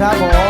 ครับผม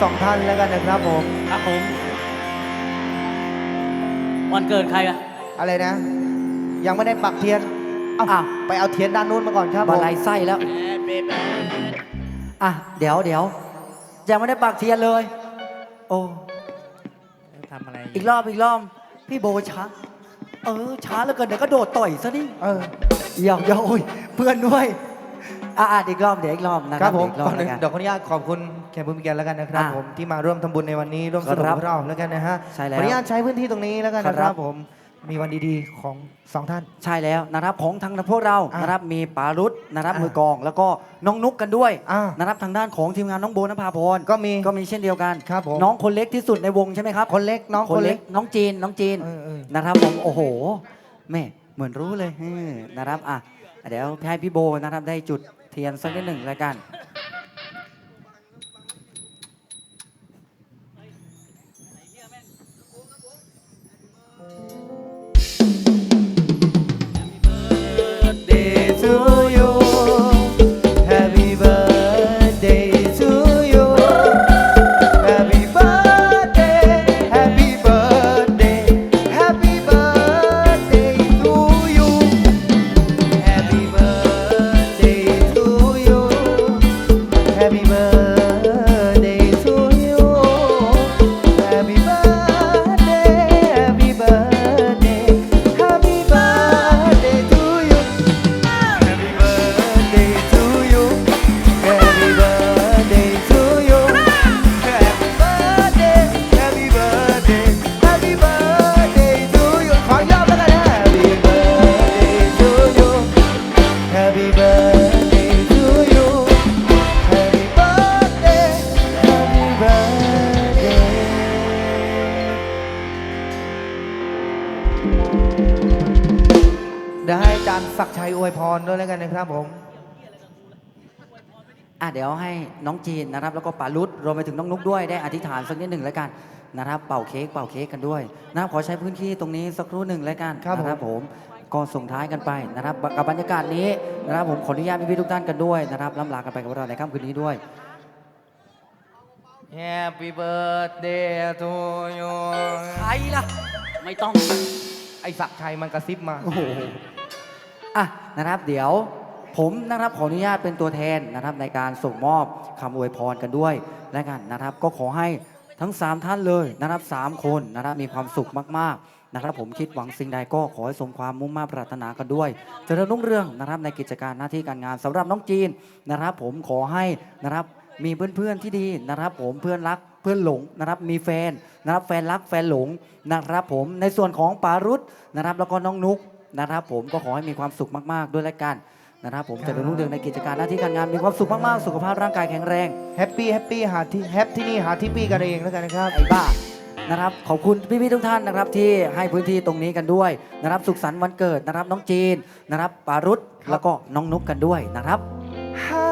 สองท่านแล้วกันนะครับผม ครับผม วันเกิดใครอะอะไรนะ ยังไม่ได้ปักเทียนเอาอ้าว ไปเอาเทียนด้านนู้นมาก่อนครับผบามลัยไส้แล้ว อะ เดี๋ยวเดี๋ยวยังไม่ได้ปากเทียนเลย โอ้ ทำอะไรอีกรอบอีกรอบ พี่โบช้า เออ ช้าเหลือเกินเดี๋ยวก็โดดต่อยซะนี่เออหยอกหยอกโอ้ยเพื่อนด้วย อะอะอีกรอบเดี๋ยวอีกรอบนะคครัรับบผมเดี๋ยวอีกรอก่บอนอื่แล้วกันนเดี๋ยวขออนุญาตขอบคุณแขกผู้มีเกียรติแล้วกันนะครับอะผมที่มาร่วมทำบุญในวันนี้ร่วมสนุกครับกับเราแล้วกันนะฮะใช่แล้วขออนุญาตใช้พื้นที่ตรงนี้แล้วกันนะคครัรับ บผมมีวันดีๆของสองท่าน ใช่แล้วนะครับของทางพวกเราอะนะครับมีปารุษนะครับอะมือกลอง แล้วก็น้องนุกกันด้วยอะนะครับทางด้านของทีมงานน้องโบนภาพรก็มีก็มีเช่นเดียวกันครับผม น้องคนเล็กที่สุดในวงใช่ไหมครับคนเล็กน้องคนเล็ก น้องจีนน้องจีนเออเออ นะครับผมโอ้โหแม่เหมือนรู้เลยเออนะครับอะเดี๋ยวให้พี่โบนะครับได้จุด เทียนสักนิดหนึ่งแล้วกัน birthday ได้ให้อาจารย์ศักดิ์ชัยอวยพรด้วยแล้วกันนะครับผม อะเดี๋ยวให้น้องจีนนะครับ แล้วก็ปารุษรวมไปถึงน้องนุกด้วยได้อธิษฐานสักนิดหนึ่งแล้วกันนะครับ เป่าเค้กเป่าเค้กกันด้วยนะครับขอใช้พื้นที่ตรงนี้สักครู่หนึ่งแล้วกันครับผม นะครับผมก็ส่งท้ายกันไปนะครับกับบรรยากาศนี้นะครับผมขออนุญาตพี่ๆทุกท่านกันด้วยนะครับล่ำลากันไปกับเราในค่ำคืนนี้ด้วย Happy birthday to you ใครล่ะ ไม่ต้อง ไอศักดิ์ชัยมันกระซิบมา โอ้โหอะนะครับ เดี๋ยวผมนะครับขออนุญาตเป็นตัวแทนนะครับ ในการส่งมอบคำอวยพรกันด้วยและกันนะครับ ก็ขอให้ทั้ง 3 ท่านเลยนะครับสามคนนะครับมีความสุขมากๆนะครับ ผมคิดหวังสิ่งใดก็ขอให้สมความมุ่งมั่นปรารถนากันด้วยเจริญรุ่งเรืองนะครับในกิจการหน้าที่การงานสำหรับน้องจีนนะครับ ผมขอให้นะครับมีเพื่อนๆที่ดีนะครับ ผมเพื่อนรัก เพื่อนหลงนะครับมีแฟนนะครับแฟนรักแฟนหลงนะครับผมในส่วนของปารุษนะครับแล้วก็น้องนุกนะครับผมก็ขอให้มีความสุขมากๆด้วยละกันนะครับผมครับเจะเริญรุ่งเรืองในกิจการหน้าที่การงานมีความสุขมากๆ สุขภาพร่างกายแข็งแรงแฮปปี้แฮปปี้หาที่แฮปที่นี่หาที่ปี้กันเองแล้วกันนะครับไอ้บ้านะครับขอบคุณพี่ๆทุกท่านนะครับที่ให้พื้นที่ตรงนี้กันด้วยนะครับสุขสันต์วันเกิดนะครับน้องจีนนะครับปารุษครับแล้วก็น้องนุกกันด้วยนะครับ